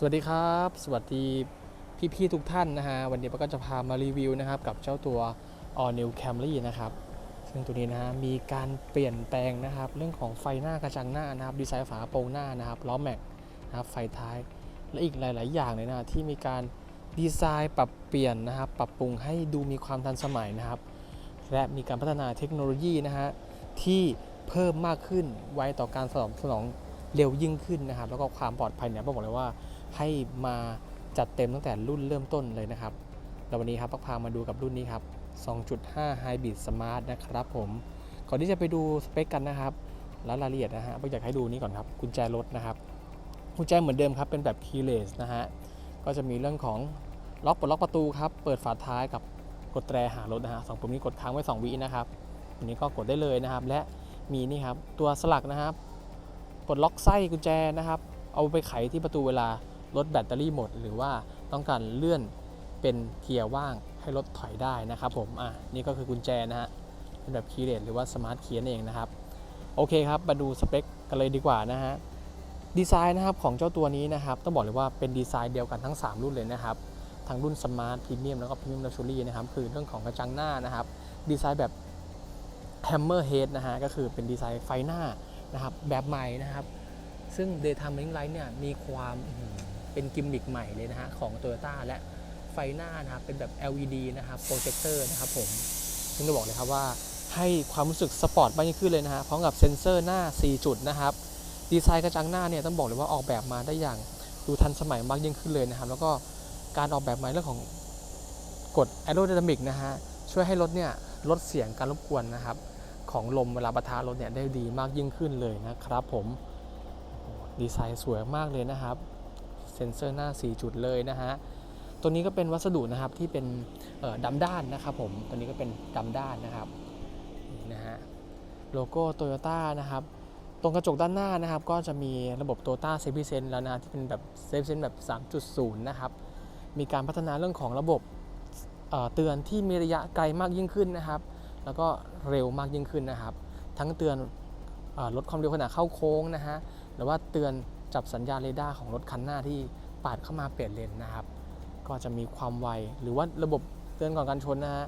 สวัสดีครับ สวัสดีพี่ๆทุกท่านนะฮะ วันนี้เราก็จะพามารีวิวนะครับ กับเจ้าตัว All New Camry นะครับ ซึ่งตัวนี้นะฮะมีการเปลี่ยนแปลงนะครับ เรื่องของไฟหน้ากระจังหน้านะครับ ดีไซน์ฝาโปร่งหน้านะครับล้อแม็กนะครับไฟท้าย และอีกหลาย ๆ อย่างเลยนะที่มีการดีไซน์ปรับเปลี่ยนนะครับ ปรับปรุงให้ดูมีความทันสมัยนะครับ และมีการพัฒนาเทคโนโลยีนะฮะที่เพิ่มมากขึ้นไวต่อการสนองสนองเร็วยิ่งขึ้นนะครับ แล้วก็ความปลอดภัยเนี่ยต้องบอกเลยว่า ให้มาจัดเต็มตั้งแต่รุ่นเริ่มต้นเลยนะครับแล้ววันนี้ครับพักพามาดูกับรุ่นนี้ครับ 2.5 Hybrid Smart นะครับผมก่อนที่จะไปดูสเปคกันนะครับ และรายละเอียดนะฮะผมอยากให้ดูนี่ก่อนครับกุญแจรถนะครับกุญแจเหมือนเดิมครับเป็นแบบ keyless นะฮะก็จะมีเรื่องของล็อกปลดล็อกประตูครับเปิดฝาท้ายกับกดแตรหารถนะฮะสองปุ่มนี้กดค้างไว้ 2 วินะครับอันนี้ก็กดได้เลยนะครับ และมีนี่ครับตัวสลักนะครับปลดล็อกไส้กุญแจนะครับ เอาไปไขที่ประตูเวลา รถแบตเตอรี่หมด หรือว่าต้องการเลื่อนเป็นเกียร์ว่างให้รถถอยได้นะครับผมอะนี่ก็คือกุญแจนะฮะเป็นแบบคีย์เลสหรือว่าสมาร์ทคีย์เองนะครับโอเคครับมาดูสเปคกันเลยดีกว่านะฮะดีไซน์นะครับของเจ้าตัวนี้นะครับต้องบอกเลยว่าเป็นดีไซน์เดียวกันทั้ง 3 รุ่นเลยนะครับทั้งรุ่นสมาร์ทพรีเมียมแล้วก็พรีเมียมลักชัวรี่นะครับคือเรื่องของกระจังหน้านะครับดีไซน์แบบแฮมเมอร์เฮดนะฮะก็คือเป็นดีไซน์ไฟหน้านะครับแบบใหม่นะครับ ซึ่ง Daytime Running Light เนี่ยมีความ เป็นกิมมิคใหม่เลยนะฮะของ Toyota และไฟหน้านะครับเป็นแบบ LED นะครับโปรเจคเตอร์นะครับผมซึ่งจะบอกเลยครับว่าให้ความรู้สึกสปอร์ตมากยิ่งขึ้นเลยนะฮะพร้อมกับเซ็นเซอร์หน้า 4 จุดนะครับ ดีไซน์กระจังหน้าเนี่ยต้องบอกเลยว่าออกแบบมาได้อย่างดูทันสมัยมากยิ่งขึ้นเลยนะครับ แล้วก็การออกแบบมาเรื่องของกฎ aerodynamic นะฮะช่วยให้รถเนี่ยลดเสียงการรบกวนนะครับ ของลมเวลาปะทะรถเนี่ยได้ดีมากยิ่งขึ้นเลยนะครับผมดีไซน์สวยมากเลยนะครับ เซ็นเซอร์หน้า 4 จุดเลยนะฮะตัวนี้ก็เป็นวัสดุนะครับที่เป็นเอ่อดำด้านนะครับผมตัวนี้ก็เป็นดำด้านนะครับนะฮะโลโก้โตโยต้านะครับตรงกระจกด้านหน้านะครับ ก็จะมีระบบโตโยต้าเซฟเซนแล้วนะที่เป็นแบบเซฟเซนแบบ 3.0 นะครับ มีการพัฒนาเรื่องของระบบเตือนที่มีระยะไกลมากยิ่งขึ้นนะครับ แล้วก็เร็วมากยิ่งขึ้นนะครับ ทั้งเตือนลดความเร็วขณะเข้าโค้งนะฮะหรือว่าเตือน จับสัญญาณเรดาร์ของรถคันหน้าที่ปาดเข้ามาเปลี่ยนเลนนะครับ ก็จะมีความไว หรือว่าระบบเตือนก่อนการชนนะฮะ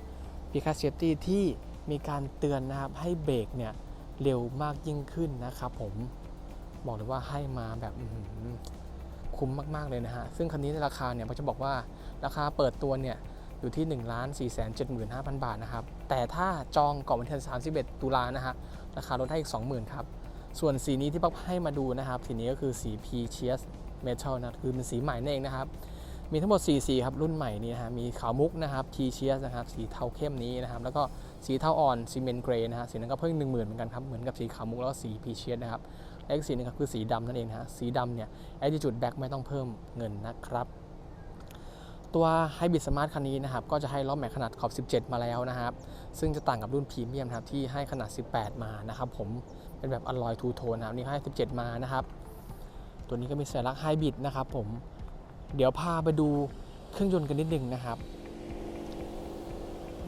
พีคาเซฟตี้ที่มีการเตือนนะครับให้เบรกเนี่ยเร็วมากยิ่งขึ้นนะครับผมบอกเลยว่าให้มาแบบคุ้มมาก ๆ เลยนะฮะ ซึ่งคันนี้ในราคาเนี่ยผมจะบอกว่าราคาเปิดตัวเนี่ยอยู่ที่ 1 4 7 5 0 0 0 บาทนะครับ แต่ถ้าจองก่อนวันที่31 ตุลานะฮะราคาลดให้อีก 20,000 ครับ ส่วนสีนี้ที่ปักให้มาดูนะครับ สีนี้ก็คือสี P c h e s Metal นะคือเป็นสีใหม่นั่นเองนะครับ มีทั้งหมด 4 สีครับ รุ่นใหม่นี้นะฮะมีขาวมุกนะครับ P c h e s นะครับ สีเทาเข้มนี้นะครับ แล้วก็สีเทาอ่อนซีเมนต์เกรย์นะฮะสีนั้นก็เพิ่ม1 0,000เหมือนกันครับ เหมือนกับสีขาวมุกแล้วก็สี P c h e s นะครับและอีกสีหนึงครับคือสีดำนั่นเองนะฮะสีดำเนี่ย Attitude back ไม่ต้องเพิ่มเงินนะครับ ตัว Hybrid Smart คันนี้นะครับก็จะให้ล้อแม็กขนาดขอบ 17 มาแล้วนะครับ ซึ่งจะต่างกับรุ่นพรีเมียมครับที่ให้ขนาด 18 มานะครับผมเป็นแบบอลลอยทูโทนนะครับนี่ให้ 17 มานะครับ ตัวนี้ก็มีสัญลักษณ์ไฮบริดนะครับผมเดี๋ยวพาไปดูเครื่องยนต์กันนิดนึงนะครับ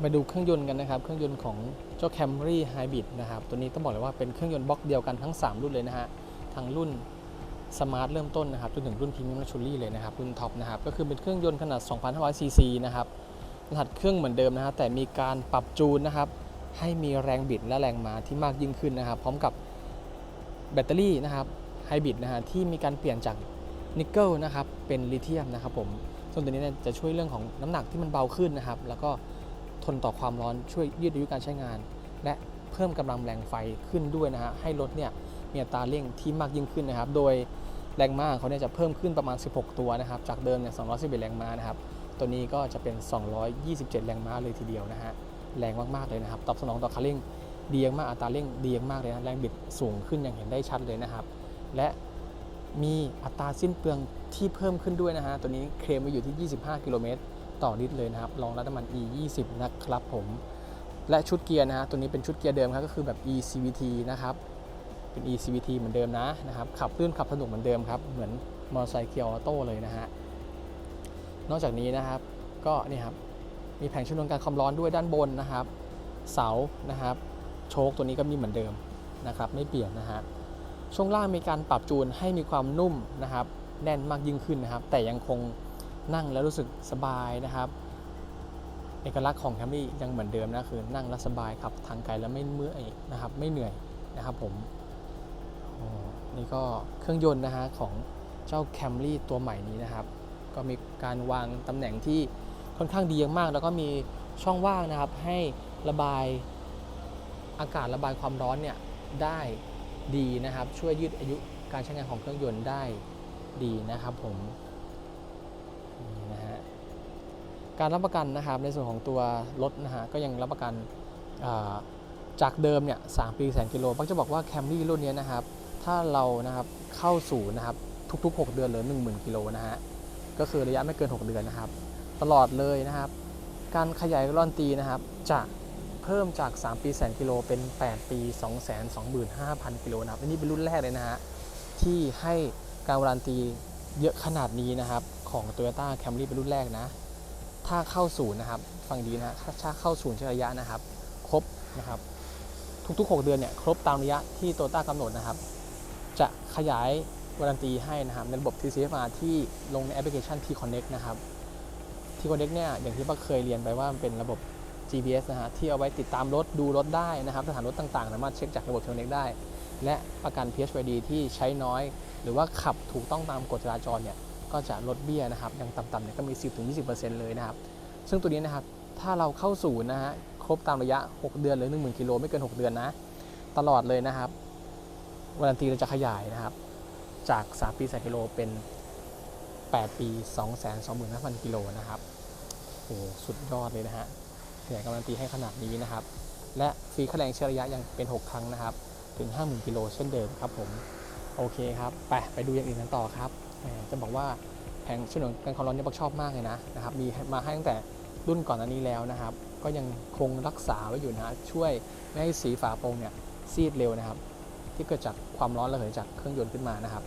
มาดูเครื่องยนต์กันนะครับ เครื่องยนต์ของเจ้า Camry Hybrid นะครับ ตัวนี้ต้องบอกเลยว่าเป็นเครื่องยนต์บล็อกเดียวกันทั้ง 3 รุ่นเลยนะฮะทั้งรุ่น สมาร์ทเริ่มต้นนะครับจนถึงรุ่นพรีเมียมลักชัวรี่เลยนะครับรุ่นท็อปนะครับก็คือเป็นเครื่องยนต์ขนาด 2,500 ซีซีนะครับรหัสเครื่องเหมือนเดิมนะฮะแต่มีการปรับจูนนะครับให้มีแรงบิดและแรงม้าที่มากยิ่งขึ้นนะครับ พร้อมกับแบตเตอรี่นะครับไฮบริดนะฮะที่มีการเปลี่ยนจากนิกเกิลนะครับเป็นลิเธียมนะครับผมส่วนตัวนี้เนี่ยจะช่วยเรื่องของน้ำหนักที่มันเบาขึ้นนะครับ แล้วก็ทนต่อความร้อนช่วยยืดอายุการใช้งาน และเพิ่มกำลังแรงไฟขึ้นด้วยนะฮะให้รถเนี่ยมีอัตราเร่งที่มากยิ่งขึ้นนะครับ โดย แรงม้าเขาเนี่ยจะเพิ่มขึ้นประมาณ 16 ตัวนะครับ จากเดิมเนี่ย211 แรงม้านะครับ ตัวนี้ก็จะเป็น 227 แรงม้าเลยทีเดียวนะฮะ แรงมากๆเลยนะครับ ตอบสนองต่อคันเร่งดีมาก อัตราเร่งดีมากเลยนะ แรงบิดสูงขึ้นอย่างเห็นได้ชัดเลยนะครับ และมีอัตราสิ้นเปลืองที่เพิ่มขึ้นด้วยนะฮะ ตัวนี้เคลมไว้อยู่ที่ 25 กิโลเมตรต่อลิตรเลยนะครับ รองรับน้ำมัน E 20นะครับผม และชุดเกียร์นะฮะ ตัวนี้เป็นชุดเกียร์เดิมครับ ก็คือแบบ E CVT นะครับ เป็น E CVT เหมือนเดิมนะนะครับ ขับลื่นขับสนุกเหมือนเดิมครับ เหมือนมอเตอร์ไซค์เกียร์ออโต้เลยนะฮะ นอกจากนี้นะครับ ก็นี่ครับ มีแผงช่วยลดการความร้อนด้วยด้านบนนะครับ เสานะครับ โชคตัวนี้ก็มีเหมือนเดิมนะครับ ไม่เปลี่ยนนะฮะ ช่วงล่างมีการปรับจูนให้มีความนุ่มนะครับ แน่นมากยิ่งขึ้นนะครับ แต่ยังคงนั่งแล้วรู้สึกสบายนะครับเอกลักษณ์ของแคมรี่ยังเหมือนเดิมนะคือนั่งแล้วสบายขับทางไกลแล้วไม่เมื่อยนะครับ ไม่เหนื่อยนะครับผม นี่ก็เครื่องยนต์นะฮะของเจ้าแคมรี่ตัวใหม่นี้นะครับ ก็มีการวางตำแหน่งที่ค่อนข้างดีมาก แล้วก็มีช่องว่างนะครับ ให้ระบายอากาศระบายความร้อนเนี่ยได้ดีนะครับ ช่วยยืดอายุการใช้งานของเครื่องยนต์ได้ดีนะครับผมนี่นะฮะการรับประกันนะครับในส่วนของตัวรถนะฮะก็ยังรับประกันจากเดิมเนี่ยสามปีแสนกิโลปักจะบอกว่าแคมรี่รุ่นนี้นะครับ ถ้าเรานะครับเข้าสู่นะครับทุก ๆ 6 เดือนหลือ 10,000 กิโลนะฮะก็คือระยะไม่เกิน 6 เดือนนะครับ ตลอดเลยนะครับ การขยายรันตีนะครับจะเพิ่มจาก 3 ปีแสนกิโลเป็น 8 ปี 2 2 5 0 0 0 กิโลนะครับอันนี้เป็นรุ่นแรกเลยนะฮะที่ให้การการันตีเยอะขนาดนี้นะครับของ Toyota Camry เป็นรุ่นแรกนะ ถ้าเข้าศูนย์นะครับฟังดีนะถ้าถ้าเข้าศูนย์ช้ระยะนะครับ ครบนะครับ ทุกๆ 6 เดือนเนี่ยครบตามระยะที่โตต้ากำหนดนะครับ จะขยายวารันตีให้นะครับในระบบ TCFR ที่ลงในแอปพลิเคชัน T Connect นะครับ T Connect เนี่ยอย่างที่ป้าเคยเรียนไปว่ามันเป็นระบบ GPS นะฮะที่เอาไว้ติดตามรถดูรถได้นะครับสถานรถต่างๆ สามารถเช็คจากระบบ T Connect ได้ และประกัน PHYD ที่ใช้น้อย หรือว่าขับถูกต้องตามกฎจราจรเนี่ยก็จะลดเบี้ยนะครับอย่างต่ำๆเนี่ยก็มี 10-20%เลยนะครับ ซึ่งตัวนี้นะครับถ้าเราเข้าสู่นะฮะครบตามระยะ 6 เดือนหรือ 10,000 กิโลไม่เกิน 6 เดือนนะ ตลอดเลยนะครับ วารันตีเราจะขยายนะครับ จาก 3 ปีแสนกิโลเป็น 8 ปี 225,000กิโลนะครับโอ้สุดยอดเลยนะฮะขยายการันตีให้ขนาดนี้นะครับ และฟรีค่าแรงเชื้อระยะยังเป็น 6 ครั้งนะครับ ถึง 50,000กิโลเช่นเดิมครับผม โอเคครับ ไปไปดูอย่างอื่นกันต่อครับ จะบอกว่าแผงช่วยหนุนกันความร้อนนี่ยปักชอบมากเลยนะนะครับ มีมาให้ตั้งแต่รุ่นก่อนอันนี้แล้วนะครับ ก็ยังคงรักษาไว้อยู่นะฮะช่วยไม่ให้สีฝาโปรงเนี่ยซีดเร็วนะครับ ที่เกิดจากความร้อนระเหยจากเครื่องยนต์ขึ้นมานะครับ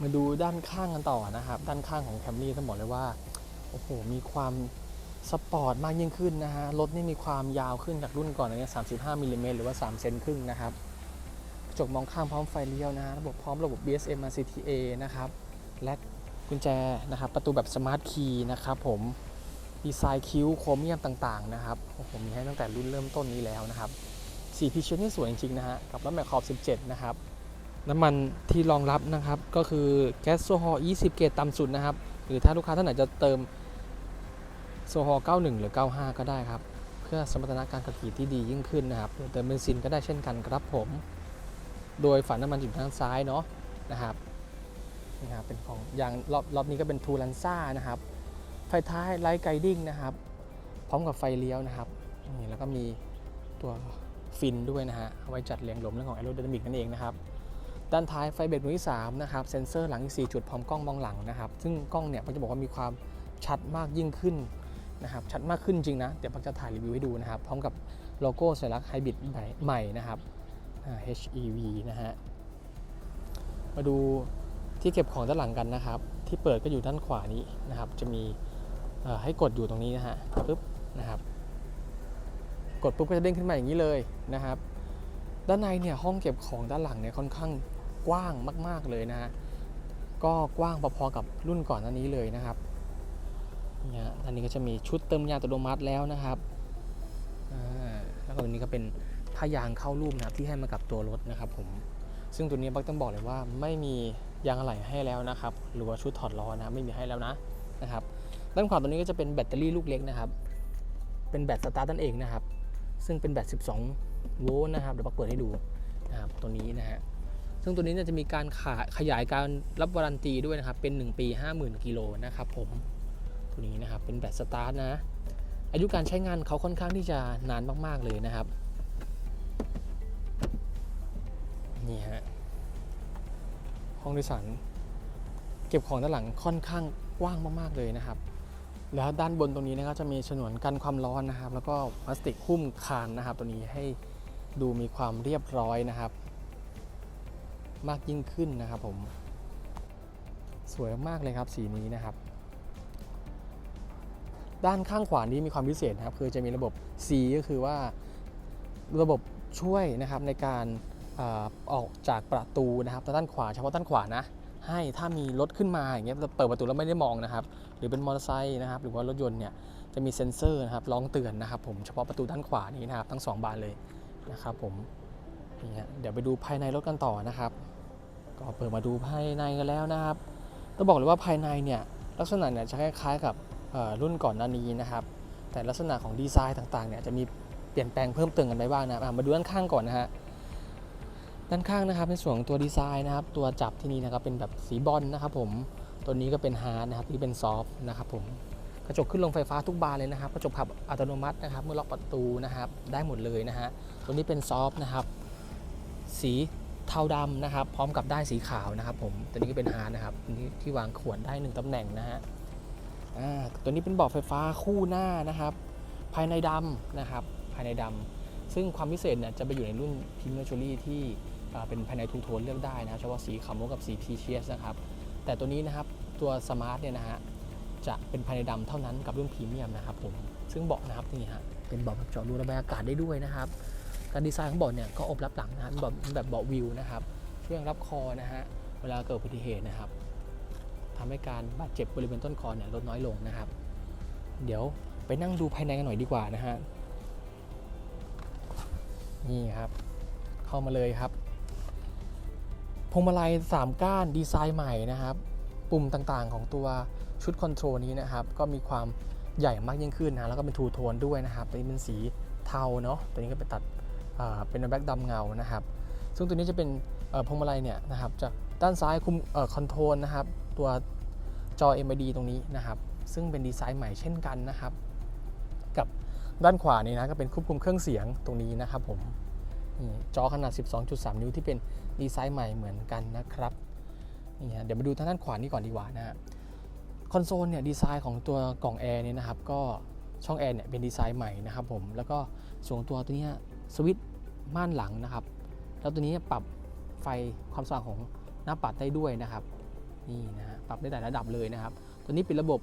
มาดูด้านข้างกันต่อนะครับ ด้านข้างของแคมรี่ต้องบอกเลยว่าโอ้โหมีความสปอร์ตมากยิ่งขึ้นนะฮะรถนี่มีความยาวขึ้นจากรุ่นก่อนอันนี้35มิลลิเมตรหรือว่า 3 เซนครึ่งนะครับกระจกมองข้างพร้อมไฟเลี้ยวนะระบบพร้อมระบบ BSM RCTA นะครับ และกุญแจนะครับ ประตูแบบสมาร์ทคีย์นะครับผมดีไซน์คิ้วโครเมียมต่างๆนะครับโอ้โหมีให้ตั้งแต่รุ่นเริ่มต้นนี้แล้วนะครับ สีพิเชนนี่สวยจริงๆนะฮะกับรถแมคขอบ 17 นะครับ น้ำมันที่รองรับนะครับก็คือแก๊สโซฮอล์20 เกรดต่ำสุดนะครับ หรือถ้าลูกค้าท่านไหนจะเติมโซฮอล์91 หรือ 95 ก็ได้ครับ เพื่อสมรรถนะการขับขี่ที่ดียิ่งขึ้นนะครับหรือเติมเบนซินก็ได้เช่นกันครับผม โดยฝาน้ำมันอยู่ทางซ้ายเนาะนะครับนี่ครับเป็นของยางรอบรอบนี้ก็เป็นทูลันซ่านะครับ ไฟท้ายไลท์ไกดิ้งนะครับ พร้อมกับไฟเลี้ยวนะครับนี่แล้วก็มีตัว ฟินด้วยนะฮะเอาไว้จัดเรียงลมเรื่องของแอโร d y นามิกนั่นเองนะครับด้านท้ายไฟเบรกมือที่3นะครับเซ็นเซอร์หลังอีก4จุดพร้อมกล้องมองหลังนะครับ ซึ่งกล้องเนี่ยผมจะบอกว่ามีความชัดมากยิ่งขึ้นนะครับชัดมากขึ้นจริงนะ เดี๋ยวผมจะถ่ายรีวิวให้ดูนะครับ พร้อมกับโลโก้สัญลักษณ์ไฮบริดใหม่นะครับ HEV นะฮะมาดูที่เก็บของด้านหลังกันนะครับ ที่เปิดก็อยู่ด้านขวานี้นะครับ จะมีให้กดอยู่ตรงนี้นะฮะปึ๊บนะครับ กดปุ๊บก็จะเด้งขึ้นมาอย่างนี้เลยนะครับ ด้านในเนี่ยห้องเก็บของด้านหลังเนี่ยค่อนข้างกว้างมาก ๆเลยนะฮะก็กว้างพอๆกับรุ่นก่อนหน้านี้เลยนะครับเนี่ยด้านนี้ก็จะมีชุดเติมยางอัตโนมัติแล้วนะครับแล้วก็ตรงนี้ก็เป็นผ้ายางเข้ารูปนะครับที่ให้มากับตัวรถนะครับผมซึ่งตัวนี้บักต้องบอกเลยว่าไม่มียางอะไหล่ให้แล้วนะครับ หรือว่าชุดถอดล้อนะไม่มีให้แล้วนะนะครับด้านขวาตัวนี้ก็จะเป็นแบตเตอรี่ลูกเล็กนะครับ เป็นแบตสตาร์ทนั่นเองนะครับ ซึ่งเป็นแบต 12 โวลต์นะครับเดี๋ยวบักเปิดให้ดูนะครับตัวนี้นะฮะซึ่งตัวนี้จะมีการขาขยายการรับวารันตีด้วยนะครับเป็น 1 ปี 50,000กิโลนะครับผมตัวนี้นะครับเป็นแบตสตาร์ทนะ อายุการใช้งานเขาค่อนข้างที่จะนานมาก ๆ เลยนะครับนี่ฮะห้องโดยสารเก็บของด้านหลังค่อนข้างกว้างมาก ๆ เลยนะครับ แล้วด้านบนตรงนี้นะครับจะมีฉนวนกันความร้อนนะครับ แล้วก็พลาสติกหุ้มคานนะครับ ตัวนี้ให้ดูมีความเรียบร้อยนะครับ มากยิ่งขึ้นนะครับผม สวยมากเลยครับสีนี้นะครับ ด้านข้างขวานี้มีความพิเศษนะครับ คือจะมีระบบ C ก็คือว่าระบบช่วยนะครับในการออกจากประตูนะครับด้านขวาเฉพาะด้านขวานะ ให้ถ้ามีรถขึ้นมาอย่างเงี้ยเราเปิดประตูแล้วไม่ได้มองนะครับ หรือเป็นมอเตอร์ไซค์นะครับ หรือว่ารถยนต์เนี่ยจะมีเซ็นเซอร์นะครับร้องเตือนนะครับ ผมเฉพาะประตูด้านขวานี้นะครับ ทั้งสองบานเลยนะครับผมนี่ฮะเดี๋ยวไปดูภายในรถกันต่อนะครับ ก็เปิดมาดูภายในกันแล้วนะครับต้องบอกเลยว่าภายในเนี่ยลักษณะเนี่ยจะคล้ายๆกับรุ่นก่อนหน้านี้นะครับ แต่ลักษณะของดีไซน์ต่างๆเนี่ยจะมีเปลี่ยนแปลงเพิ่มเติมกันไปบ้างนะมาดูด้านข้างก่อนนะฮะ ด้านข้างนะครับในส่วนตัวดีไซน์นะครับ ตัวจับที่นี่นะครับเป็นแบบสีบอลนะครับผมตัวนี้ก็เป็นฮาร์ดนะครับที่เป็นซอฟต์นะครับผมกระจกขึ้นลงไฟฟ้าทุกบานเลยนะครับ กระจกขับอัตโนมัตินะครับ เมื่อล็อกประตูนะครับ ได้หมดเลยนะฮะตัวนี้เป็นซอฟต์นะครับ สีเทาดำนะครับ พร้อมกับได้สีขาวนะครับ ผมตัวนี้ก็เป็นฮาร์ดนะครับนี้ที่วางขวดได้หนึ่งตำแหน่งนะฮะอ่าตัวนี้เป็นเบาะไฟฟ้าคู่หน้านะครับ ภายในดำนะครับ ภายในดำซึ่งความพิเศษเนี่ยจะไปอยู่ในรุ่นพิมพ์เนอร์ชูรี่ที่ เป็นภายในทูโทนเลือกได้นะเฉพาะสีขาวมุกกับสีพีเชียสนะครับ แต่ตัวนี้นะครับตัวสมาร์ทเนี่ยนะฮะจะเป็นภายในดำเท่านั้นกับรุ่นพรีเมียมนะครับผมซึ่งเบาะนะครับนี่ฮะเป็นเบาะแบบเจาะรูระบายอากาศได้ด้วยนะครับ การดีไซน์ของเบาะเนี่ยก็อบรับหลังนะฮะเป็นแบบแบบเบาะวิวนะครับช่วยรับคอนะฮะเวลาเกิดอุบัติเหตุนะครับทำให้การบาดเจ็บบริเวณต้นคอเนี่ยลดน้อยลงนะครับ เดี๋ยวไปนั่งดูภายในกันหน่อยดีกว่านะฮะนี่ครับ เข้ามาเลยครับ พวงมาลัย 3 ก้านดีไซน์ใหม่นะครับ ปุ่มต่างๆของตัวชุดคอนโทรลนี้นะครับ ก็มีความใหญ่มากยิ่งขึ้นนะ แล้วก็เป็นทูโทนด้วยนะครับ ตัวนี้เป็นสีเทาเนาะ ตัวนี้ก็เป็นตัดเป็นแบ็กดำเงานะครับ ซึ่งตัวนี้จะเป็นพวงมาลัยเนี่ยนะครับ จากด้านซ้ายคุมคอนโทรลนะครับ ตัวจอ MID ตรงนี้นะครับ ซึ่งเป็นดีไซน์ใหม่เช่นกันนะครับ กับด้านขวานี่นะ ก็เป็นควบคุมเครื่องเสียงตรงนี้นะครับผม จอขนาด 12.3 นิ้วที่เป็นดีไซน์ใหม่เหมือนกันนะครับนี่ฮะเดี๋ยวมาดูทางด้านขวานี่ก่อนดีกว่านะฮะคอนโซลเนี่ยดีไซน์ของตัวกล่องแอร์เนี่ยนะครับก็ช่องแอร์เนี่ยเป็นดีไซน์ใหม่นะครับผมแล้วก็ส่วนตัวตัวนี้สวิตช์ม่านหลังนะครับ แล้วตัวนี้ปรับไฟความสว่างของหน้าปัดได้ด้วยนะครับนี่นะฮะปรับได้หลายระดับเลยนะครับ ตัวนี้เป็นระบบ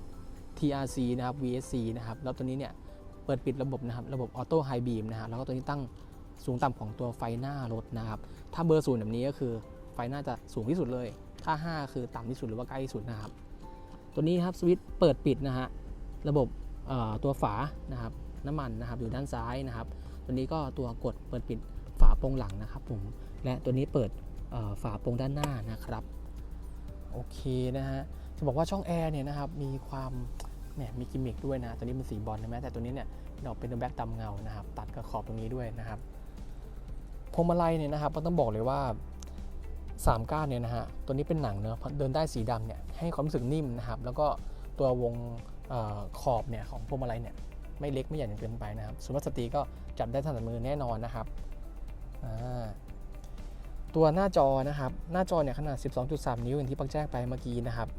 TRC นะครับ VSC นะครับแล้วตัวนี้เนี่ยเปิดปิดระบบนะครับระบบออโต้ไฮบีมนะฮะแล้วก็ตัวนี้ตั้ง สูงต่ำของตัวไฟหน้ารถนะครับ ถ้าเบอร์ศูนย์แบบนี้ก็คือไฟหน่าจะสูงที่สุดเลย ถ้า 5 คือต่ำที่สุดหรือว่าใกล้ที่สุดนะครับ ตัวนี้ครับสวิตช์เปิดปิดนะฮะ ระบบตัวฝานะครับน้ำมันนะครับอยู่ด้านซ้ายนะครับ ตัวนี้ก็ตัวกดเปิดปิดฝาโปรงหลังนะครับผม และตัวนี้เปิดฝาโปรงด้านหน้านะครับ โอเคนะฮะ จะบอกว่าช่องแอร์เนี่ยนะครับมีความเนี่ยมีกิมมิคด้วยนะ ตัวนี้เป็นสีบอลใช่ไหมแต่ตัวนี้เนี่ยดอกเป็นแบ็กดำเงานะครับ ตัดกับขอบตรงนี้ด้วยนะครับ พวงมาลัยเนี่ยนะครับต้องบอกเลยว่า3ก้านเนี่ยนะฮะตัวนี้เป็นหนังเนอะเดินได้สีดำเนี่ยให้ความรู้สึกนิ่มนะครับแล้วก็ตัววงออขอบเนี่ยของพวงมาลัยเนี่ยไม่เล็กไม่ใหญ่จนเกินไปนะครับสุภาพสตรีก็จับได้ถนัดมือแน่นอนนะครับตัวหน้าจอนะครับหน้าจอเนี่ยขนาด 12.3 นิ้วอย่างที่ปักแจ้งไปเมื่อกี้นะครับ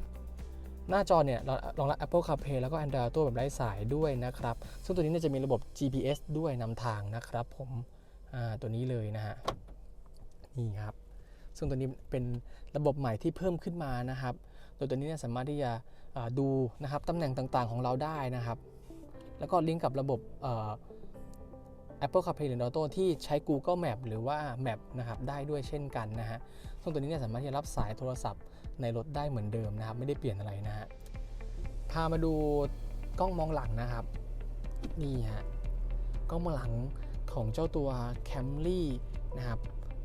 หน้าจอเนี่ยรองรับ Apple CarPlay แล้วก็ Android Auto แบบไร้สายด้วยนะครับ ซึ่งตัวนี้จะมีระบบ GPS ด้วยนำทางนะครับผม ตัวนี้เลยนะฮะนี่ครับ ซึ่งตัวนี้เป็นระบบใหม่ที่เพิ่มขึ้นมานะครับ โดยตัวนี้เนี่ยสามารถที่จะดูนะครับตำแหน่งต่างๆของเราได้นะครับ แล้วก็ลิงก์กับระบบเอ่อ Apple CarPlay หรือ Auto ที่ใช้ Google Map หรือว่า Map นะครับได้ด้วยเช่นกันนะฮะซึ่งตัวนี้เนี่ยสามารถที่จะรับสายโทรศัพท์ในรถได้เหมือนเดิมนะครับ ไม่ได้เปลี่ยนอะไรนะฮะพามาดูกล้องมองหลังนะครับ นี่ฮะกล้องมองหลัง ของเจ้าตัว Camry นะครับ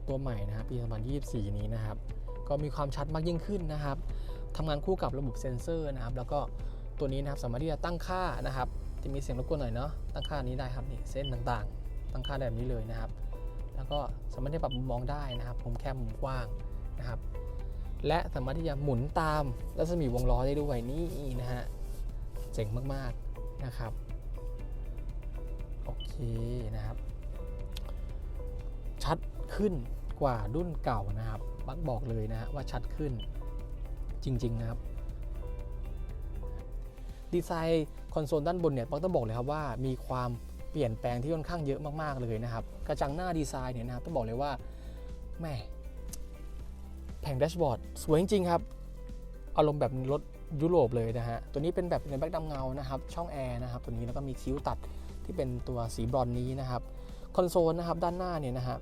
ตัวใหม่นะครับปี 2024 นี้นะครับ ก็มีความชัดมากยิ่งขึ้นนะครับทำงานคู่กับระบบเซ็นเซอร์นะครับ แล้วก็ตัวนี้นะครับสามารถที่จะตั้งค่านะครับ จะมีเสียงรบกวนหน่อยเนาะตั้งค่านี้ได้ครับนี่เส้นต่างๆ ตั้งค่าแบบนี้เลยนะครับ แล้วก็สามารถที่ปรับมุมมองได้นะครับมุมแคบมุมกว้างนะครับ และสามารถที่จะหมุนตามรัศมีวงล้อได้ด้วยนี่นะฮะเจ๋งมากๆนะครับ โอเคนะครับ ชัดขึ้นกว่ารุ่นเก่านะครับบักบอกเลยนะฮะว่าชัดขึ้นจริง ๆ นะครับ ดีไซน์คอนโซลด้านบนเนี่ยปักต้องบอกเลยครับว่ามีความเปลี่ยนแปลงที่ค่อนข้างเยอะมากๆเลยนะครับ กระจังหน้าดีไซน์เนี่ยนะครับต้องบอกเลยว่าแม่แผงแดชบอร์ดสวยจริง ๆ ครับ อารมณ์แบบรถยุโรปเลยนะฮะ ตัวนี้เป็นแบบในแบ็กดำเงานะครับ ช่องแอร์นะครับ ตัวนี้แล้วก็มีคิ้วตัดที่เป็นตัวสีบรอนนี้นะครับ คอนโซลนะครับ ด้านหน้าเนี่ยนะฮะ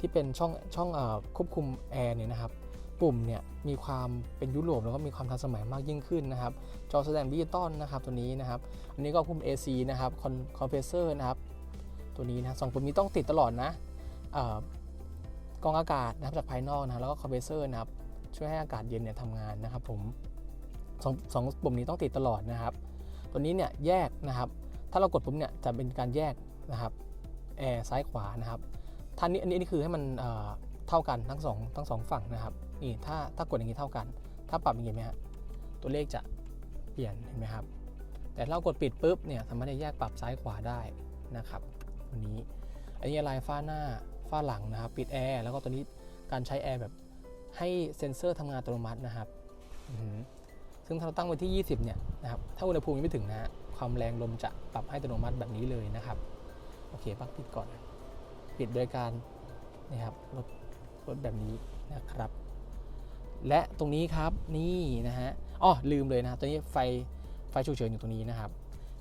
ที่เป็นช่องช่องอควบคุมแอร์เนี่ยนะครับปุ่มเนี่ยมีความเป็นยุโรปแล้วก็มีความทันสมัยมากยิ่งขึ้นนะครับ จอแสดงดิจิตอลนะครับตัวนี้นะครับ อันนี้ก็ปุ่ม AC นะครับคอนคอมเพรสเซอร์นะครับ ตัวนี้นะสองปุ่มนี้ต้องติดตลอดนะกองอากาศนะครับจากภายนอกนะแล้วก็คอมเพรสเซอร์นะครับช่วยให้อากาศเย็นเนี่ยทำงานนะครับผมสองสองปุ่มนี้ต้องติดตลอดนะครับ ตัวนี้เนี่ยแยกนะครับ ถ้าเรากดปุ่มเนี่ยจะเป็นการแยกนะครับแอร์ซ้ายขวานะครับ ท่านี้อันนี้นี่คือให้มันเท่ากันทั้งสองทั้งสองฝั่งนะครับนี่ถ้าถ้ากดอย่างนี้เท่ากัน ถ้าปรับอย่างนี้ไหมฮะตัวเลขจะเปลี่ยนเห็นไหมครับ แต่เรากดปิดปุ๊บเนี่ยสามารถจะแยกปรับซ้ายขวาได้นะครับตัวนี้อันนี้อะไรฝ้าหน้าฝ้าหลังนะครับ ปิดแอร์แล้วก็ตัวนี้การใช้แอร์แบบให้เซ็นเซอร์ทำงานอัตโนมัตินะครับซึ่งถ้าเราตั้งไว้ที่ 20 เนี่ยนะครับถ้าอุณหภูมิยังไม่ถึงนะฮะความแรงลมจะปรับให้อัตโนมัติแบบนี้เลยนะครับ โอเคปักปิดก่อน ปิดโดยการนี่ครับลดลดแบบนี้นะครับ และตรงนี้ครับนี่นะฮะอ๋อลืมเลยนะตัวนี้ไฟไฟฉุกเฉินอยู่ตรงนี้นะครับ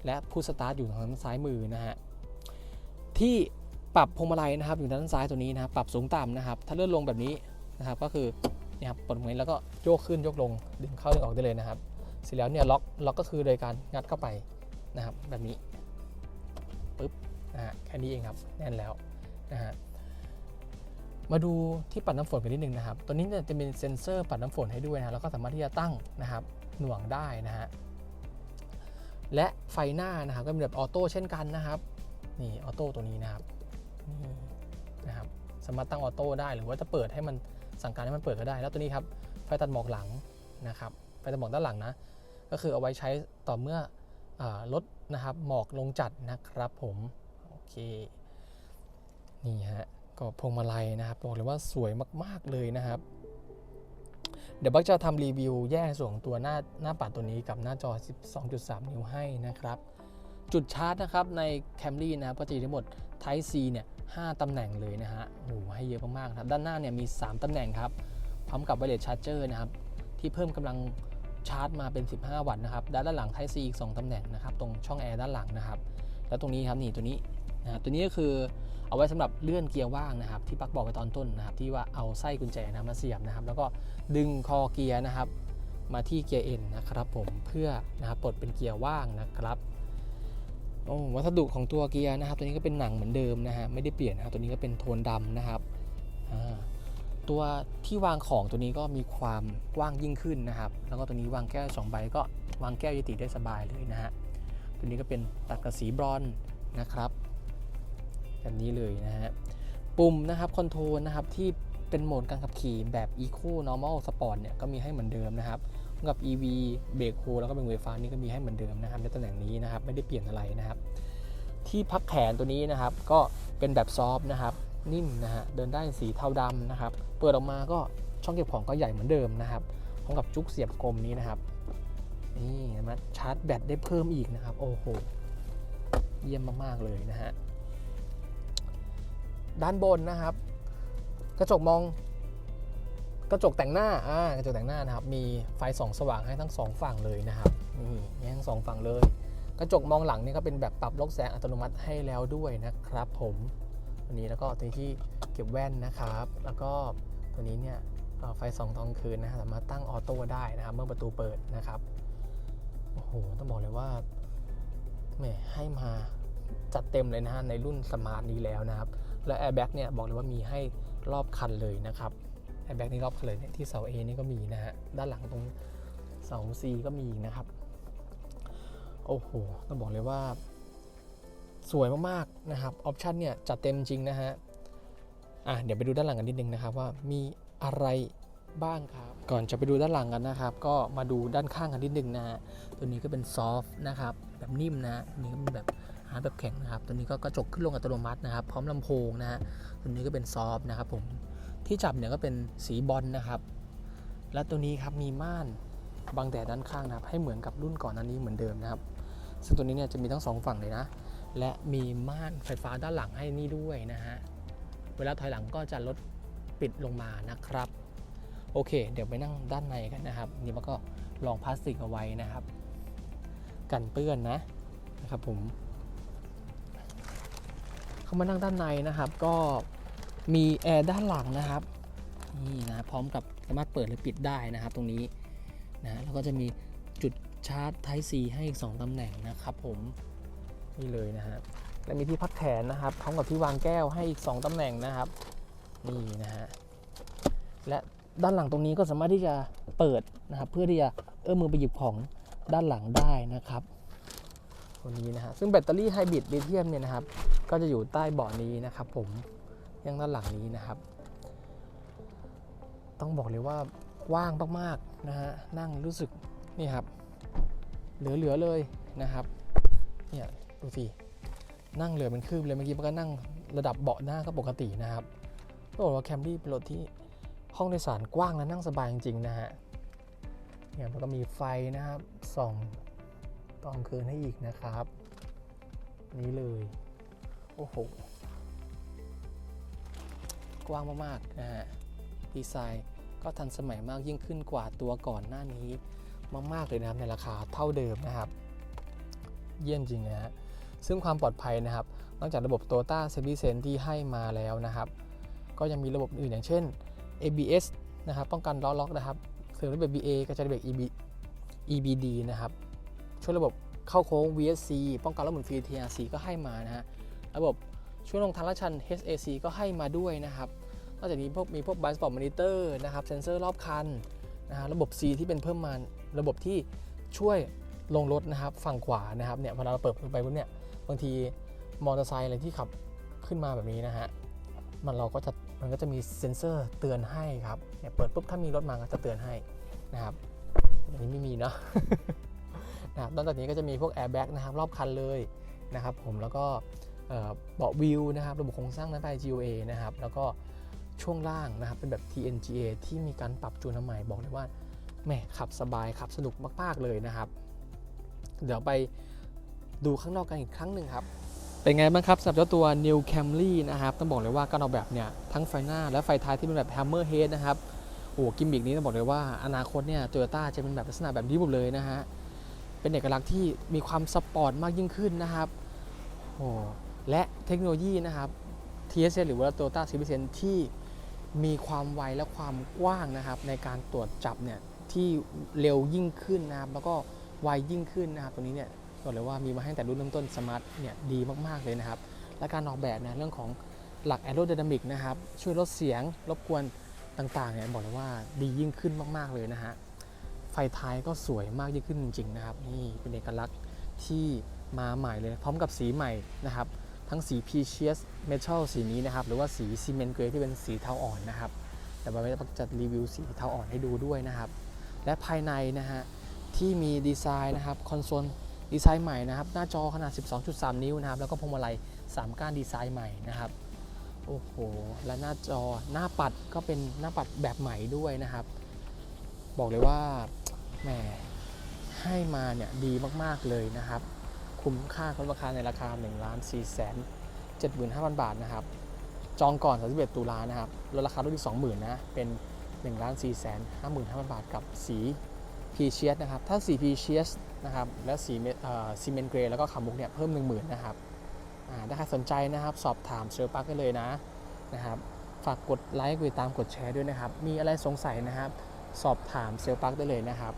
และผู้สตาร์ทอยู่ทางด้านซ้ายมือนะฮะที่ปรับพวงมาลัยนะครับอยู่ทางด้านซ้ายตัวนี้นะครับปรับสูงต่ำนะครับ ถ้าเลื่อนลงแบบนี้นะครับ ก็คือนี่ยครับปลดตรงนี้แล้วก็โยกขึ้นโยกลงดึงเข้าดึงออกได้เลยนะครับ เสร็จแล้วเนี่ยล็อกล็อกก็คือโดยการงัดเข้าไปนะครับแบบนี้ปึ๊บนะฮะแค่นี้เองครับแน่นแล้ว นะฮะมาดูที่ปัดน้ำฝนกันนิดนึงนะครับ ตัวนี้เนี่ยจะเป็นเซ็นเซอร์ปัดน้ำฝนให้ด้วยนะแล้วก็สามารถที่จะตั้งนะครับหน่วงได้นะฮะ และไฟหน้านะครับก็เป็นแบบออโต้เช่นกันนะครับ นี่ออโต้ตัวนี้นะครับนี่นะครับ สามารถตั้งออโต้ได้หรือว่าจะเปิดให้มันสั่งการให้มันเปิดก็ได้ แล้วตัวนี้ครับไฟตัดหมอกหลังนะครับไฟตัดหมอกด้านหลังนะ ก็คือเอาไว้ใช้ต่อเมื่ออาลดนะครับหมอกลงจัดนะครับผม โอเค นี่ฮะก็พวงมาลัยนะครับบอกเลยว่าสวยมากๆเลยนะครับ เดี๋ยวบักจะทำรีวิวแยกส่วนของตัวหน้าหน้าปัดตัวนี้กับหน้าจอ 12.3 นิ้วให้นะครับ จุดชาร์จนะครับใน Camry นะครับก็จะมีทั้งหมด Type C เนี่ย5ตำแหน่งเลยนะฮะโอ้โหให้เยอะมากๆนะครับ ด้านหน้าเนี่ยมี 3ตำแหน่งครับ พร้อมกับ Wireless Charger นะครับ ที่เพิ่มกำลังชาร์จมาเป็น 15 วัตต์นะครับ ด้านหลัง Type C อีก 2ตำแหน่งนะครับ ตรงช่องแอร์ด้านหลังนะครับ แล้วตรงนี้ครับนี่ตัวนี้ นะตัวนี้ก็คือเอาไว้สำหรับเลื่อนเกียร์ว่างนะครับ ที่ปักบอกไปตอนต้นนะครับ ที่ว่าเอาไส้กุญแจนะมาเสียบนะครับ แล้วก็ดึงคอเกียร์นะครับ มาที่เกียร์ N นนะครับ ผมเพื่อนะครับปลดเป็นเกียร์ว่างนะครับโอ้วัสดุของตัวเกียร์นะครับ ตัวนี้ก็เป็นหนังเหมือนเดิมนะฮะไม่ได้เปลี่ยนนะครับตัวนี้ก็เป็นโทนดำนะครับตัวที่วางของตัวนี้ก็มีความกว้างยิ่งขึ้นนะครับ แล้วก็ตัวนี้วางแก้วสองใบก็วางแก้วยติได้สบายเลยนะฮะตัวนี้ก็เป็นตัดกับสีบรอนนะครับ แบบนี้เลยนะฮะ ปุ่มนะครับคอนโทรลนะครับที่เป็นโหมดการขับขี่แบบ Eco Normal Sport เนี่ยก็มีให้เหมือนเดิมนะครับกับ EV เบรกโฮแล้วก็เป็นไฟฟ้านี่ก็มีให้เหมือนเดิมนะครับในตำแหน่งนี้นะครับไม่ได้เปลี่ยนอะไรนะครับ ที่พักแขนตัวนี้นะครับ ก็เป็นแบบซอฟนะครับนิ่มนะฮะเดินได้สีเทาดำนะครับ เปิดออกมาก็ช่องเก็บของก็ใหญ่เหมือนเดิมนะครับพร้อมกับจุกเสียบกลมนี้นะครับนี่เห็นไหมชาร์จแบตได้เพิ่มอีกนะครับ โอ้โหเยี่ยมมากๆเลยนะฮะ ด้านบนนะครับ กระจกมอง กระจกแต่งหน้าอ่ากระจกแต่งหน้านะครับ มีไฟส่องสว่างให้ทั้งสองฝั่งเลยนะครับนี่มีทั้งสองฝั่งเลย กระจกมองหลังนี่ก็เป็นแบบปรับลดแสงอัตโนมัติให้แล้วด้วยนะครับ ผมตัวนี้แล้วก็ตัวที่เก็บแว่นนะครับ แล้วก็ตัวนี้เนี่ยไฟส่องตอนกลางคืนนะฮะสามารถตั้งออโต้ได้นะครับ เมื่อประตูเปิดนะครับโอ้โหต้องบอกเลยว่าแหมให้มาจัดเต็มเลยนะฮะในรุ่นสมาร์ทนี้แล้วนะครับ และแอร์แบ็กเนี่ยบอกเลยว่ามีให้รอบคันเลยนะครับแอร์แบ็กนี่รอบคันเลยเนี่ยที่เสา A นี่ก็มีนะฮะด้านหลังตรงเสา C ก็มีนะครับ โอ้โหต้องบอกเลยว่า สวยมากๆนะครับออปชันเนี่ยจัดเต็มจริงนะฮะอะเดี๋ยวไปดูด้านหลังกันนิดนึงนะครับว่ามีอะไรบ้างครับ ก่อนจะไปดูด้านหลังกันนะครับ ก็มาดูด้านข้างกันนิดนึงนะฮะตัวนี้ก็เป็นซอฟต์นะครับ แบบนิ่มนะนนี้ก็เป็นแบบ หาแบบแข็งนะครับ ตัวนี้ก็กระจกขึ้นลงอัตโนมัตินะครับ พร้อมลำโพงนะฮะ ตัวนี้ก็เป็นซอฟต์นะครับผม ที่จับเนี่ยก็เป็นสีบอลนะครับ และตัวนี้ครับมีม่านบังแดดด้านข้างนะครับ ให้เหมือนกับรุ่นก่อนหน้านี้เหมือนเดิมนะครับ ซึ่งตัวนี้เนี่ยจะมีทั้งสองฝั่งเลยนะ และมีม่านไฟฟ้าด้านหลังให้นี่ด้วยนะฮะ เวลาถอยหลังก็จะลดปิดลงมานะครับ โอเค เดี๋ยวไปนั่งด้านในกันนะครับ นี่มันก็รองพลาสติกเอาไว้นะครับ กันเปื้อนนะนะครับผม เข้ามานั่งด้านในนะครับ ก็มีแอร์ด้านหลังนะครับนี่นะพร้อมกับสามารถเปิดหรือปิดได้นะครับ ตรงนี้นะแล้วก็จะมีจุดชาร์จ Type C ให้อีก2ตำแหน่งนะครับ ผมนี่เลยนะฮะและมีที่พักแขนนะครับพร้อมกับที่วางแก้วให้อีก 2ตำแหน่งนะครับนี่นะฮะและด้านหลังตรงนี้ก็สามารถที่จะเปิดนะครับ เพื่อที่จะเอื้อมมือไปหยิบของด้านหลังได้นะครับ ตัวนี้นะฮะซึ่งแบตเตอรี่ไฮบริดลิเธียมเนี่ยนะครับ ก็จะอยู่ใต้เบาะนี้นะครับ ผมยังด้านหลังนี้นะครับ ต้องบอกเลยว่าว้างมากๆนะฮะนั่งรู้สึกนี่ครับ เหลือๆเลยนะครับเนี่ยดูสินั่งเหลือเป็นคืบเลยเมื่อกี้มันก็นั่งระดับเบาะหน้าก็ปกตินะครับต้องบอกว่าแคมรี่เป็นรถที่ห้องโดยสารกว้างและนั่งสบายจริงๆนะฮะเนี่ยมันก็มีไฟนะครับส่อง ตอนคืนให้อีกนะครับ นี้เลย โอ้โห กว้างมากๆนะฮะดีไซน์ก็ทันสมัยมากยิ่งขึ้นกว่าตัวก่อนหน้านี้มากๆเลยนะครับในราคาเท่าเดิมนะครับ เยี่ยมจริงนะฮะซึ่งความปลอดภัยนะครับ นอกจากระบบ Toyota Safety Sense ที่ให้มาแล้วนะครับ ก็ยังมีระบบอื่นอย่างเช่น ABS นะครับ ป้องกันล้อล็อกนะครับส่วนระบบ BA ก็จะระบบ EB EBD นะครับ ช่วยระบบเข้าโค้ง VSC ป้องกันล้อหมุนฟรี TRC ก็ให้มานะฮะระบบช่วยลงทางลาชัน HAC ก็ให้มาด้วยนะครับนอกจากนี้พวกมีพวก blind spot monitor นะครับเซนเซอร์รอบคันนะฮะระบบ C ที่เป็นเพิ่มมาระบบที่ช่วยลงรถนะครับฝั่งขวานะครับเนี่ยพอเราเปิดไปปุ๊บเนี่ยบางทีมอเตอร์ไซค์อะไรที่ขับขึ้นมาแบบนี้นะฮะมันเราก็จะมันก็จะมีเซ็นเซอร์เตือนให้ครับเนี่ยเปิดปุ๊บถ้ามีรถมาก็จะเตือนให้นะครับอันนี้ไม่มีเนาะ นะครับนอกจากนี้ก็จะมีพวกแอร์แบ็กนะครับรอบคันเลยนะครับผมแล้วก็เบาะวิวนะครับระบบโครงสร้างนั้นไป GOA นะครับแล้วก็ช่วงล่างนะครับเป็นแบบ TNGA ที่มีการปรับจูนใหม่บอกเลยว่าแหมขับสบายขับสนุกมาก ๆ เลยนะครับ เดี๋ยวไปดูข้างนอกกันอีกครั้งหนึ่งครับ เป็นไงบ้างครับสำหรับเจ้าตัว New Camry นะครับ ต้องบอกเลยว่าการออกแบบเนี่ย ทั้งไฟหน้าและไฟท้ายที่เป็นแบบ Hammer Head นะครับโอ้กิมมิกนี้ต้องบอกเลยว่าอนาคตเนี่ยโตโยต้าจะเป็นแบบลักษณะแบบนี้หมดเลยนะฮะ เป็นเอกลักษณ์ที่มีความสปอร์ตมากยิ่งขึ้นนะครับโอ้และเทคโนโลยีนะครับ TSS หรือว่า Toyota c i v i c e ที่มีความไวและความกว้างนะครับ ในการตรวจจับเนี่ยที่เร็วยิ่งขึ้นนะครับ แล้วก็ไวยิ่งขึ้นนะครับตรงนี้เนี่ยบอกเลยว่ามีมาให้แต่รุ่นเริ่มต้นสมาร์ทเนี่ยดีมากๆเลยนะครับ และการออกแบบนะเรื่องของหลักแอโร d y นามิกนะครับ ช่วยลดเสียงรบกวนต่างๆเนี่ยบอกเลยว่าดียิ่งขึ้นมาก ๆเลยนะฮะ ท้ายก็สวยมากยิ่งขึ้นจริงๆนะครับนี่เป็นเอกลักษณ์ที่มาใหม่เลยพร้อมกับสีใหม่นะครับ ทั้งสี Precious Metal สีนี้นะครับ หรือว่าสี Cement Grey ที่เป็นสีเทาอ่อนนะครับ แต่ว่าไม่ได้จะรีวิวสีเทาอ่อนให้ดูด้วยนะครับ และภายในนะฮะที่มีดีไซน์นะครับคอนโซลดีไซน์ใหม่นะครับ หน้าจอขนาด 12.3 นิ้วนะครับ แล้วก็พวงมาลัย 3 ก้านดีไซน์ใหม่นะครับโอ้โห และหน้าจอหน้าปัดก็เป็นหน้าปัดแบบใหม่ด้วยนะครับ บอกเลยว่า แหมให้มาเนี่ยดีมากๆเลยนะครับ คุ้มค่ากับราคาในราคา1ล้าน4แสน75,000บาทนะครับ จองก่อน 31 ตุลานะครับลดราคาลดอีก20,000นะเป็น1ล้าน4แสน55,000บาทกับสีพีเชียสนะครับ ถ้าสีพีเชียสนะครับ และสีซีเมนต์เกรย์แล้วก็ขามุกเนี่ยเพิ่ม 10,000นะครับอ่าถ้าใครสนใจนะครับ สอบถามเซลล์ปักได้เลยนะนะครับ ฝากกดไลค์กดติดตามกดแชร์ด้วยนะครับ มีอะไรสงสัยนะครับ สอบถามเซลล์ปักได้เลยนะครับ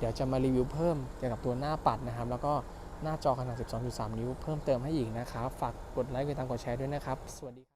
เดี๋ยวจะมารีวิวเพิ่มเกี่ยวกับตัวหน้าปัดนะครับ แล้วก็หน้าจอขนาด 12.3 นิ้วเพิ่มเติมให้อีกนะครับ ฝากกดไลค์กดติดตามกดแชร์ด้วยนะครับ สวัสดี